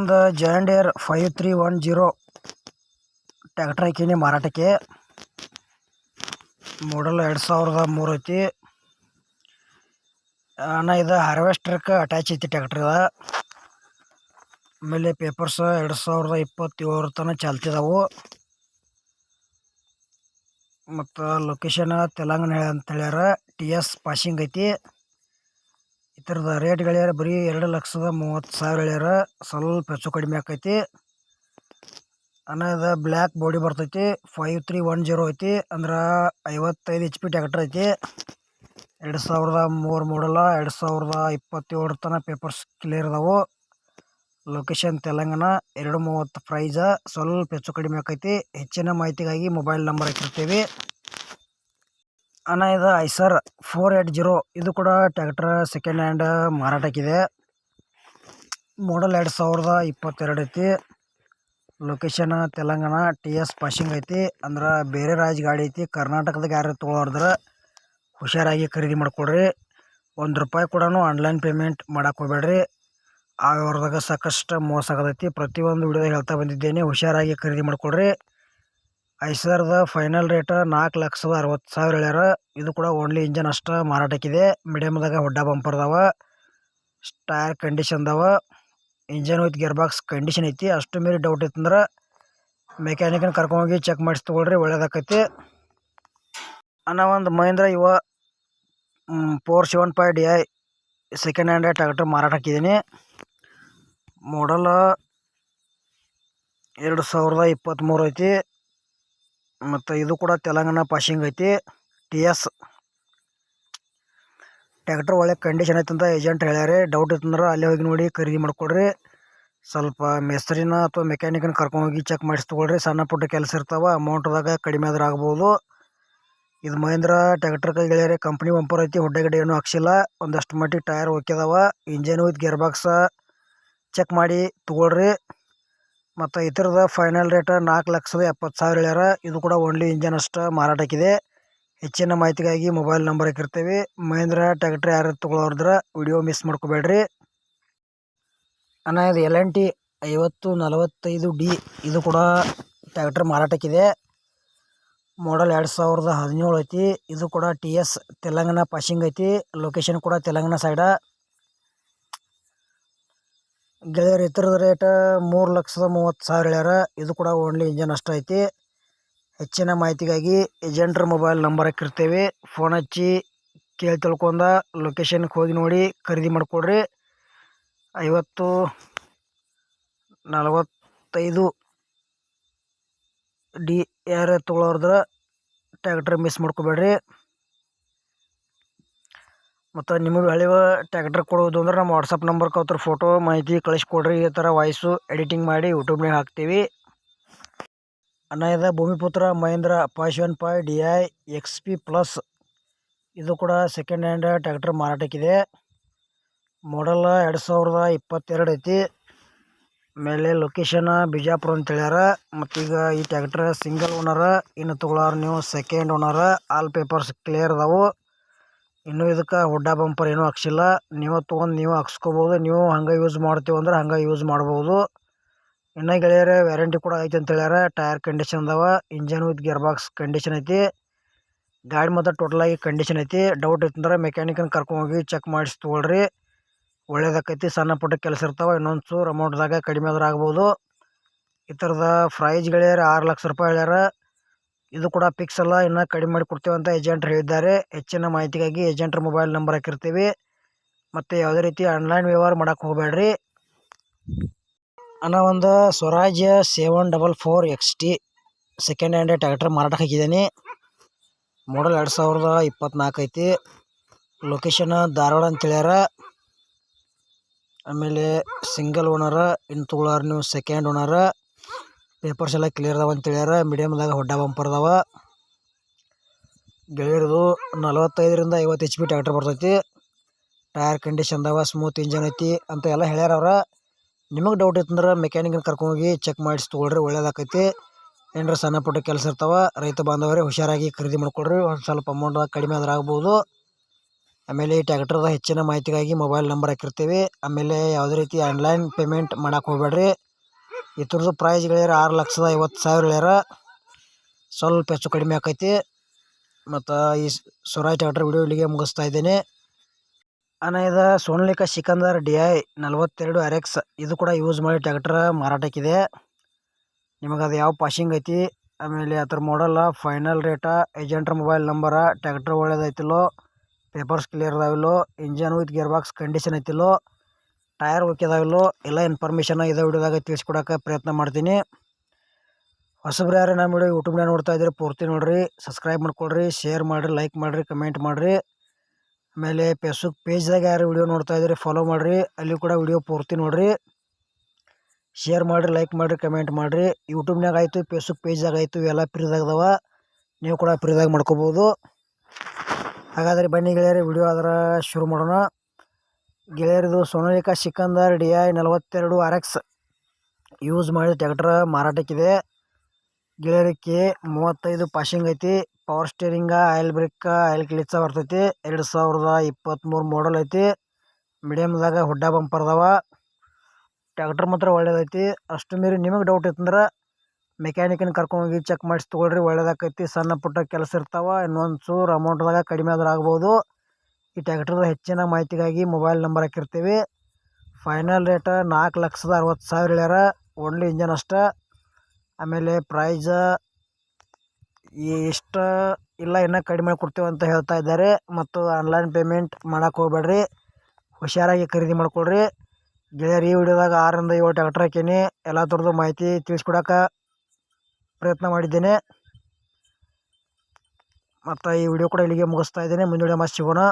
ಒಂದು John Deere five three one zero tractor ಹಾಕೀನಿ ಮಾರಾಟಕ್ಕೆ. Model ಎರಡು ಸಾವಿರದ ಮೂರು ಐತಿ. ಅಣ್ಣ, ಇದು ಹಾರ್ವೆಸ್ಟ್ರಕ್ಕೆ ಅಟ್ಯಾಚ್ ಐತಿ ಟ್ಯಾಕ್ಟ್ರ್ ಇದು. ಆಮೇಲೆ ಪೇಪರ್ಸ್ ಎರಡು ಸಾವಿರದ ಇಪ್ಪತ್ತೇಳರ ತನಕ ಚಾಲ್ತಿದಾವು ಮತ್ತು ಲೊಕೇಶನ್ ತೆಲಂಗಾಣ ಅಂತ ಹೇಳ್ಯಾರ. ಟಿ ಎಸ್ ಪಾಸಿಂಗ್ ಐತಿ. ಇದ್ರದ್ದು ರೇಟ್ ಹೇಳ್ಯಾರ ಬರೀ ಎರಡು ಲಕ್ಷದ ಮೂವತ್ತು ಸಾವಿರ ಹೇಳ್ಯಾರ ಸ್ವಲ್ಪ ಹೆಚ್ಚು ಕಡಿಮೆ ಆಕೈತಿ. ಅನ್ನೋದು ಬ್ಲ್ಯಾಕ್ ಬಾಡಿ ಬರ್ತೈತಿ ಫೈವ್ ತ್ರೀ ಒನ್ ಜೀರೋ ಐತಿ, ಅಂದ್ರೆ ಐವತ್ತೈದು ಎಚ್ ಪಿ ಟ್ಯಾಕ್ಟರ್ ಐತಿ. ಎರಡು ಸಾವಿರದ ಮೂರು ಮೂಡಲ್ಲ ಎರಡು ಸಾವಿರದ ಇಪ್ಪತ್ತೇಳರ ತನಕ ಪೇಪರ್ಸ್ ಕ್ಲಿಯರ್ ಅದಾವು. ಲೊಕೇಶನ್ ತೆಲಂಗಾಣ, ಎರಡು ಮೂವತ್ತು ಪ್ರೈಸ ಸ್ವಲ್ಪ ಹೆಚ್ಚು ಕಡಿಮೆ ಆಕೈತಿ. ಹೆಚ್ಚಿನ ಮಾಹಿತಿಗಾಗಿ ಮೊಬೈಲ್ ನಂಬರ್ ಹಾಕಿರ್ತೀವಿ. ಅಣ್ಣ, ಇದು ಐಸರ್ ಫೋರ್ ಏಟ್ ಜೀರೋ. ಇದು ಕೂಡ ಟ್ಯಾಕ್ಟರ್ ಸೆಕೆಂಡ್ ಹ್ಯಾಂಡ್ ಮಾರಾಟಕ್ಕಿದೆ. ಮಾಡಲ್ ಎರಡು ಸಾವಿರದ ಇಪ್ಪತ್ತೆರಡು ಐತಿ. Location Telangana T S passing ಐತಿ. ಅಂದ್ರೆ ಬೇರೆ ರಾಜ್ಯ ಗಾಡಿ ಐತಿ. ಕರ್ನಾಟಕದಾಗ ಯಾರು ತೊಗೊಳೋರ್ದ್ರೆ ಹುಷಾರಾಗಿ ಖರೀದಿ ಮಾಡ್ಕೊಳ್ರಿ. ಒಂದು ರೂಪಾಯಿ ಕೂಡ ಆನ್ಲೈನ್ ಪೇಮೆಂಟ್ ಮಾಡಕ್ಕೆ ಹೋಗ್ಬೇಡ್ರಿ. ಆ ವ್ಯವಹಾರದಾಗ ಸಾಕಷ್ಟು ಮೋಸ ಆಗತೈತಿ. ಪ್ರತಿಯೊಂದು ವಿಡಿಯೋದಾಗ ಹೇಳ್ತಾ ಬಂದಿದ್ದೇನೆ. ಹುಷಾರಾಗಿ ಖರೀದಿ ಮಾಡ್ಕೊಡ್ರಿ ಐಸರ್ದ ಫೈನಲ್ ರೇಟ್ ನಾಲ್ಕು ಲಕ್ಷದ ಅರವತ್ತು ಸಾವಿರ ಹೇಳ್ಯಾರ. ಇದು ಕೂಡ ಓನ್ಲಿ ಇಂಜನ್ ಅಷ್ಟೇ ಮಾರಾಟಕ್ಕಿದೆ. ಮೀಡಿಯಮ್ದಾಗ ಹೊಡ್ಡ ಬಂಪರ್ ಅದಾವ ಟೈರ್ ಕಂಡೀಷನ್ ಅದಾವ engine with gear box condition ಐತಿ. ಅಷ್ಟು ಮೀರಿ ಡೌಟ್ ಇತ್ತಂದ್ರೆ ಮೆಕ್ಯಾನಿಕನ್ ಕರ್ಕೊಂಡೋಗಿ ಚೆಕ್ ಮಾಡಿಸಿ ತೊಗೊಳ್ರಿ, ಒಳ್ಳೇದಾಕೈತಿ. ಅನ್ನೋ ಒಂದು ಮಹೇಂದ್ರ ಇವ four seven five D I second hand tractor ಮಾರಾಟ ಹಾಕಿದ್ದೀನಿ ಮಾಡಲ್ ಎರಡು ಸಾವಿರದ ಇಪ್ಪತ್ತ್ಮೂರು ಐತಿ. ಮತ್ತು ಇದು ಕೂಡ ತೆಲಂಗಾಣ ಪಾಸಿಂಗ್ ಐತಿ. ಟಿ ಎಸ್ ಟ್ಯಾಕ್ಟ್ರ್ ಒಳ್ಳೆ ಕಂಡೀಷನ್ ಐತಂತ ಏಜೆಂಟ್ ಹೇಳ್ಯಾರೆ. ಡೌಟ್ ಇತ್ತಂದ್ರೆ ಅಲ್ಲೇ ಹೋಗಿ ನೋಡಿ ಖರೀದಿ ಮಾಡಿಕೊಡ್ರಿ. ಸ್ವಲ್ಪ ಮೇಸ್ತ್ರಿನ ಅಥವಾ ಕರ್ಕೊಂಡು ಕರ್ಕೊಂಡೋಗಿ ಚೆಕ್ ಮಾಡಿಸಿ ತೊಗೊಳ್ರಿ. ಸಣ್ಣ ಪುಟ್ಟ ಕೆಲಸ ಇರ್ತಾವೆ ಅಮೌಂಟ್ದಾಗ ಕಡಿಮೆ ಆದ್ರೆ ಆಗ್ಬೋದು. ಇದು ಮಹೇಂದ್ರ ಟ್ಯಾಕ್ಟ್ರ್ ಕೈ ಗೆಳೆಯರೆ ಕಂಪ್ನಿ ಬಂಪರ್ ಐತಿ, ಹೊಡ್ಡೆ ಗಿಡ್ಡೆ ಏನೂ ಹಾಕ್ಸಿಲ್ಲ. ಒಂದಷ್ಟು ಮಟ್ಟಿಗೆ tyre ಹೋಗ್ಯದವ engine with gear box check ಮಾಡಿ ತೊಗೊಳ್ರಿ. ಮತ್ತು ಇತರದ ಫೈನಲ್ ರೇಟ್ ನಾಲ್ಕು ಲಕ್ಷದ ಎಪ್ಪತ್ತು ಸಾವಿರ ಹೇಳ್ಯಾರ. ಇದು ಕೂಡ ಓನ್ಲಿ ಇಂಜನ್ ಅಷ್ಟು ಮಾರಾಟಕ್ಕಿದೆ ಹೆಚ್ಚಿನ ಮಾಹಿತಿಗಾಗಿ ಮೊಬೈಲ್ ನಂಬರ್ ಹಾಕಿರ್ತೀವಿ. ಮಹೇಂದ್ರ ಟ್ಯಾಕ್ಟ್ರಿ ಯಾರು ತೊಗೊಳೋರ್ದ್ರ ವಿಡಿಯೋ ಮಿಸ್ ಮಾಡ್ಕೋಬೇಡ್ರಿ. ಅಣ್ಣ, ಇದು ಎಲ್ ಎನ್ ಟಿ ಐವತ್ತು ನಲವತ್ತೈದು ಡಿ ಇದು ಕೂಡ ಟ್ಯಾಕ್ಟ್ರ್ ಮಾರಾಟಕ್ಕಿದೆ ಮಾಡಲ್ ಎರಡು ಸಾವಿರದ ಹದಿನೇಳು ಐತಿ. ಇದು ಕೂಡ ಟಿ ಎಸ್ ತೆಲಂಗಾಣ ಪಾಸಿಂಗ್ ಐತಿ. ಲೊಕೇಶನ್ ಕೂಡ ತೆಲಂಗಾಣ ಸೈಡ ಗೆಳೆಯರ ಇತರದ ರೇಟ ಮೂರು ಲಕ್ಷದ ಮೂವತ್ತು ಸಾವಿರ ಹೇಳ್ಯಾರ. ಇದು ಕೂಡ ಓನ್ಲಿ ಇಂಜನ್ ಅಷ್ಟು ಐತಿ. ಹೆಚ್ಚಿನ ಮಾಹಿತಿಗಾಗಿ ಏಜೆಂಟ್ರ ಮೊಬೈಲ್ ನಂಬರ್ ಹಾಕಿರ್ತೇವೆ. ಫೋನ್ ಹಚ್ಚಿ ಕೇಳಿ ತಿಳ್ಕೊಂಡ ಲೊಕೇಶನ್ಗೆ ಹೋಗಿ ನೋಡಿ ಖರೀದಿ ಮಾಡಿಕೊಡ್ರಿ. ಐವತ್ತು ನಲವತ್ತೈದು ಡಿ ಯಾರು ತೊಗೊಳೋರ್ದ್ರ ಟ್ಯಾಕ್ಟ್ರ್ ಮಿಸ್ ಮಾಡ್ಕೋಬೇಡ್ರಿ. ಮತ್ತು ನಿಮಗೆ ಹಳೆಯ ಟ್ಯಾಕ್ಟ್ರ್ ಕೊಡೋದು ಅಂದ್ರೆ ನಮ್ಮ ವಾಟ್ಸಪ್ ನಂಬರ್ಗೆ ಅವ್ರ ಫೋಟೋ ಮಾಹಿತಿ ಕಳಿಸ್ಕೊಡ್ರಿ, ಈ ಥರ ವಾಯ್ಸು ಎಡಿಟಿಂಗ್ ಮಾಡಿ ಯೂಟ್ಯೂಬ್ನಾಗ ಹಾಕ್ತೀವಿ. ಅನ್ನಯದ ಇದು Bhoomiputra Mahindra seven five D I X P plus. ಇದು ಕೂಡ ಸೆಕೆಂಡ್ ಹ್ಯಾಂಡ್ ಟ್ಯಾಕ್ಟ್ರ್ ಮಾರಾಟಕ್ಕಿದೆ ಮಾಡಲ್ ಎರಡು ಸಾವಿರದ ಇಪ್ಪತ್ತೆರಡು ಐತಿ. ಮೇಲೆ ಲೊಕೇಶನ್ ಬಿಜಾಪುರ ಅಂತ ಹೇಳ್ಯಾರ. ಮತ್ತೀಗ ಈ ಟ್ಯಾಕ್ಟ್ರ್ ಸಿಂಗಲ್ ಓನರ ಇನ್ನು ತಗೊಳ್ಳಾರ ನೀವು second owner all papers clear ಅದಾವು. ಇನ್ನೂ ಇದಕ್ಕೆ ಹುಡ್ಡ ಬಂಪರ್ ಏನೂ ಹಾಕ್ಸಿಲ್ಲ. ನೀವು ತೊಗೊಂಡು ನೀವು ಹಾಕ್ಸ್ಕೊಬೋದು. ನೀವು ಹಂಗೆ ಯೂಸ್ ಮಾಡ್ತೀವಿ ಅಂದ್ರೆ ಹಂಗೆ ಯೂಸ್ ಮಾಡ್ಬೋದು. ಇನ್ನು ಗೆಳೆಯರೆ ವ್ಯಾರಂಟಿ ಕೂಡ ಐತೆ ಅಂತ ಹೇಳ್ಯಾರ. ಟೈರ್ ಕಂಡೀಷನ್ ಅದಾವ. Engine with gear box condition ಐತಿ. ಗಾಡಿ ಮಾತ್ರ ಟೋಟಲಾಗಿ ಕಂಡೀಷನ್ ಐತಿ. ಡೌಟ್ ಇತ್ತಂದ್ರೆ ಮೆಕ್ಯಾನಿಕನ್ ಕರ್ಕೊಂಡೋಗಿ ಚೆಕ್ ಮಾಡಿಸಿ ತೊಗೊಳ್ರಿ. ಒಳ್ಳೇದಾಕೈತಿ, ಸಣ್ಣ ಪುಟ್ಟ ಕೆಲಸ ಇರ್ತಾವೆ. ಇನ್ನೊಂದು ಚೂರು ಅಮೌಂಟ್ದಾಗ ಕಡಿಮೆ ಆದ್ರೆ ಆಗ್ಬೋದು. ಈ ಥರದ ಪ್ರೈಸ್ ಗೆಳೆಯರೆ ಆರು ಲಕ್ಷ ರೂಪಾಯಿ ಹೇಳ್ಯಾರ. ಇದು ಕೂಡ ಫಿಕ್ಸ್ ಅಲ್ಲ. ಇನ್ನೂ ಕಡಿಮೆ ಮಾಡಿ ಕೊಡ್ತೇವೆ ಅಂತ ಏಜೆಂಟ್ರು ಹೇಳಿದ್ದಾರೆ. ಹೆಚ್ಚಿನ ಮಾಹಿತಿಗಾಗಿ ಏಜೆಂಟ್ರ ಮೊಬೈಲ್ ನಂಬರ್ ಹಾಕಿರ್ತೀವಿ. ಮತ್ತು ಯಾವುದೇ ರೀತಿ ಆನ್ಲೈನ್ ವ್ಯವಹಾರ ಮಾಡೋಕ್ಕೆ ಹೋಗಬೇಡ್ರಿ. ಅನ್ನೋ ಒಂದು Swaraj seven double four X T second hand tractor ಮಾರಾಟಕ್ಕೆ ಹಾಕಿದ್ದೀನಿ. ಮಾಡಲ್ ಎರಡು ಸಾವಿರದ ಇಪ್ಪತ್ನಾಲ್ಕು ಐತಿ. ಲೊಕೇಶನ್ ಧಾರವಾಡ ಅಂತ ಹೇಳ್ಯಾರ. ಆಮೇಲೆ ಸಿಂಗಲ್ ಓನರ ಇನ್ನು ತೊಗೊಳಾರ ನೀವು ಸೆಕೆಂಡ್ ಓನರ ಪೇಪರ್ಸ್ ಎಲ್ಲ ಕ್ಲಿಯರ್ ಅದಾವ ಅಂತ ಹೇಳ್ಯಾರ. ಮೀಡಿಯಮ್ದಾಗ ಹೊಡ್ಡ ಬಂಪರ್ ಅದಾವ. ಗೆಳೆಯರದು ನಲವತ್ತೈದರಿಂದ ಐವತ್ತು ಎಚ್ ಪಿ ಟ್ಯಾಕ್ಟರ್ ಬರ್ತೈತಿ. ಟೈರ್ ಕಂಡೀಷನ್ ಅದಾವ ಸ್ಮೂತ್ ಇಂಜನ್ ಐತಿ ಅಂತ ಎಲ್ಲ ಹೇಳ್ಯಾರ ಅವ್ರ. ನಿಮಗೆ ಡೌಟ್ ಇತ್ತಂದ್ರೆ ಮೆಕ್ಯಾನಿಕನ್ ಕರ್ಕೊಂಡೋಗಿ ಚೆಕ್ ಮಾಡಿಸಿ ತೊಗೊಳ್ರಿ, ಒಳ್ಳೇದಾಕೈತಿ. ಏನಾರ ಸಣ್ಣ ಪುಟ್ಟ ಕೆಲಸ ಇರ್ತಾವೆ, ರೈತ ಬಾಂಧವರೇ ಹುಷಾರಾಗಿ ಖರೀದಿ ಮಾಡ್ಕೊಳ್ರಿ. ಒಂದು ಸ್ವಲ್ಪ ಅಮೌಂಟ್ ಕಡಿಮೆ ಆದ್ರೆ ಆಗ್ಬೋದು. ಆಮೇಲೆ ಈ ಟ್ಯಾಕ್ಟರ್ದ ಹೆಚ್ಚಿನ ಮಾಹಿತಿಗಾಗಿ ಮೊಬೈಲ್ ನಂಬರ್ ಹಾಕಿರ್ತೀವಿ. ಆಮೇಲೆ ಯಾವುದೇ ರೀತಿ ಆನ್ಲೈನ್ ಪೇಮೆಂಟ್ ಮಾಡೋಕೆ ಹೋಗ್ಬೇಡ್ರಿ. ಇದ್ರದ್ದು ಪ್ರೈಸ್ ಹೇಳ್ಯಾರ ಆರು ಲಕ್ಷದ ಐವತ್ತು ಸಾವಿರ ಹೇಳ್ಯಾರ ಸ್ವಲ್ಪ ಹೆಚ್ಚು ಕಡಿಮೆ ಆಕೈತಿ. ಮತ್ತು ಈ ಸ್ವರಾಜ್ ಟ್ಯಾಕ್ಟ್ರ್ ವಿಡಿಯೋ ಇಲ್ಲಿಗೆ ಮುಗಿಸ್ತಾ ಇದ್ದೀನಿ. ಅಣ್ಣ, ಇದು ಸೋನಲಿಕ ಸಿಕಂದರ್ ಡಿ ಐ ನಲ್ವತ್ತೆರಡು ಆರ್ ಎಕ್ಸ್ ಇದು ಕೂಡ ಯೂಸ್ ಮಾಡಿ ಟ್ಯಾಕ್ಟ್ರ್ ಮಾರಾಟಕ್ಕಿದೆ. ನಿಮಗೆ ಅದು ಯಾವ ಪಾಶಿಂಗ್ ಐತಿ? ಆಮೇಲೆ ಅದ್ರ ಮಾಡಲ್ಲ ಫೈನಲ್ ರೇಟ ಏಜೆಂಟ್ರ ಮೊಬೈಲ್ ನಂಬರ ಟ್ಯಾಕ್ಟ್ರ್ ಒಳ್ಳೇದೈತಿಲ್ಲೋ papers clear ಅದಾವಿಲ್ಲೋ? Engine with gear box condition ಐತಿಲ್ಲೋ? Tyre okay ಅದಾವಿಲ್ಲೋ ಎಲ್ಲ ಇನ್ಫಾರ್ಮೇಷನ್ ಇದೇ ವಿಡಿಯೋದಾಗ ತಿಳಿಸ್ಕೊಡೋಕೆ ಪ್ರಯತ್ನ ಮಾಡ್ತೀನಿ. ಹೊಸಬ್ರು ಯಾರು ನಮ್ಮ ವಿಡಿಯೋ ಯೂಟ್ಯೂಬ್ನಾಗ ನೋಡ್ತಾ ಇದ್ರೆ ಪೂರ್ತಿ ನೋಡಿರಿ ಸಬ್ಸ್ಕ್ರೈಬ್ ಮಾಡ್ಕೊಳ್ರಿ ಶೇರ್ ಮಾಡಿರಿ ಲೈಕ್ ಮಾಡಿರಿ ಕಮೆಂಟ್ ಮಾಡಿರಿ. ಆಮೇಲೆ ಫೇಸ್ಬುಕ್ ಪೇಜ್ದಾಗ ಯಾರು ವಿಡಿಯೋ ನೋಡ್ತಾ ಇದ್ರೆ ಫಾಲೋ ಮಾಡಿರಿ ಅಲ್ಲಿ ಕೂಡ ವಿಡಿಯೋ ಪೂರ್ತಿ ನೋಡಿರಿ. ಶೇರ್ ಮಾಡಿರಿ ಲೈಕ್ ಮಾಡಿರಿ ಕಮೆಂಟ್ ಮಾಡಿರಿ. ಯೂಟ್ಯೂಬ್ನಾಗ ಆಯಿತು ಫೇಸ್ಬುಕ್ ಪೇಜ್ದಾಗ ಆಯಿತು, ಇವೆಲ್ಲ ಫ್ರೀದಾಗದವ ನೀವು ಕೂಡ ಫ್ರೀದಾಗ ಮಾಡ್ಕೋಬೋದು. ಹಾಗಾದರೆ ಬನ್ನಿ ಗೆಳೆಯರಿ, ವಿಡಿಯೋ ಅದರ ಶುರು ಮಾಡೋಣ. ಗೆಳೆಯರಿದು ಸೋನಾಲಿಕಾ ಸಿಕಂದರ್ ಡಿ ಐ ನಲವತ್ತೆರಡು ಆರ್ ಎಕ್ಸ್ ಯೂಸ್ ಮಾಡಿದ ಟ್ಯಾಕ್ಟ್ರ ಮಾರಾಟಕ್ಕಿದೆ. ಗೆಳೆಯರಕ್ಕೆ ಮೂವತ್ತೈದು ಪಾಸಿಂಗ್ ಐತಿ. Power steering, oil brake, oil clutch ಬರ್ತೈತಿ. ಎರಡು ಸಾವಿರದ ಇಪ್ಪತ್ತ್ಮೂರು ಮಾಡಲ್ ಐತಿ. ಮೀಡಿಯಮ್ದಾಗ ಹುಡ್ಡ ಬಂಪರ್ ಅದಾವ. ಟ್ಯಾಕ್ಟ್ರ್ ಮಾತ್ರ ಒಳ್ಳೇದೈತಿ. ಅಷ್ಟು ಮೀರಿ ನಿಮಗೆ ಡೌಟ್ ಇತ್ತಂದ್ರೆ ಮೆಕ್ಯಾನಿಕನ್ ಕರ್ಕೊಂಡೋಗಿ ಚೆಕ್ ಮಾಡಿಸಿ ತೊಗೊಳ್ರಿ. ಒಳ್ಳೇದಾಕೈತಿ. ಸಣ್ಣ ಪುಟ್ಟ ಕೆಲಸ ಇರ್ತಾವ. ಇನ್ನೊಂದು ಚೂರು ಅಮೌಂಟ್ದಾಗ ಕಡಿಮೆ ಆದ್ರೆ ಆಗ್ಬೋದು. ಈ ಟ್ಯಾಕ್ಟ್ರದ ಹೆಚ್ಚಿನ ಮಾಹಿತಿಗಾಗಿ ಮೊಬೈಲ್ ನಂಬರ್ ಹಾಕಿರ್ತೀವಿ. ಫೈನಲ್ ರೇಟ ನಾಲ್ಕು ಲಕ್ಷದ ಅರವತ್ತು ಸಾವಿರ ಹೇಳ್ಯಾರ. ಓನ್ಲಿ ಇಂಜನ್ ಅಷ್ಟ. ಆಮೇಲೆ ಪ್ರೈಜ ಇಷ್ಟ ಇಲ್ಲ ಇನ್ನೂ ಕಡಿಮೆ ಕೊಡ್ತೀವಿ ಅಂತ ಹೇಳ್ತಾ ಇದ್ದಾರೆ. ಮತ್ತು ಆನ್ಲೈನ್ ಪೇಮೆಂಟ್ ಮಾಡೋಕೆ ಹೋಗ್ಬೇಡ್ರಿ. ಹುಷಾರಾಗಿ ಖರೀದಿ ಮಾಡ್ಕೊಳ್ರಿ. ಗೆಳೆಯರು ಈ ವಿಡಿಯೋದಾಗ ಆರರಿಂದ ಏಳು ಟ್ಯಾಕ್ಟ್ರ್ ಹಾಕೀನಿ ಎಲ್ಲ ಥರದ್ದು ಮಾಹಿತಿ ತಿಳಿಸ್ಕೊಡೋಕೆ ಪ್ರಯತ್ನ ಮಾಡಿದ್ದೇನೆ. ಮತ್ತು ಈ ವಿಡಿಯೋ ಕೂಡ ಇಲ್ಲಿಗೆ ಮುಗಿಸ್ತಾ ಇದ್ದೇನೆ. ಮುಂದಿನ ಮತ್ತೆ ಸಿಗೋಣ.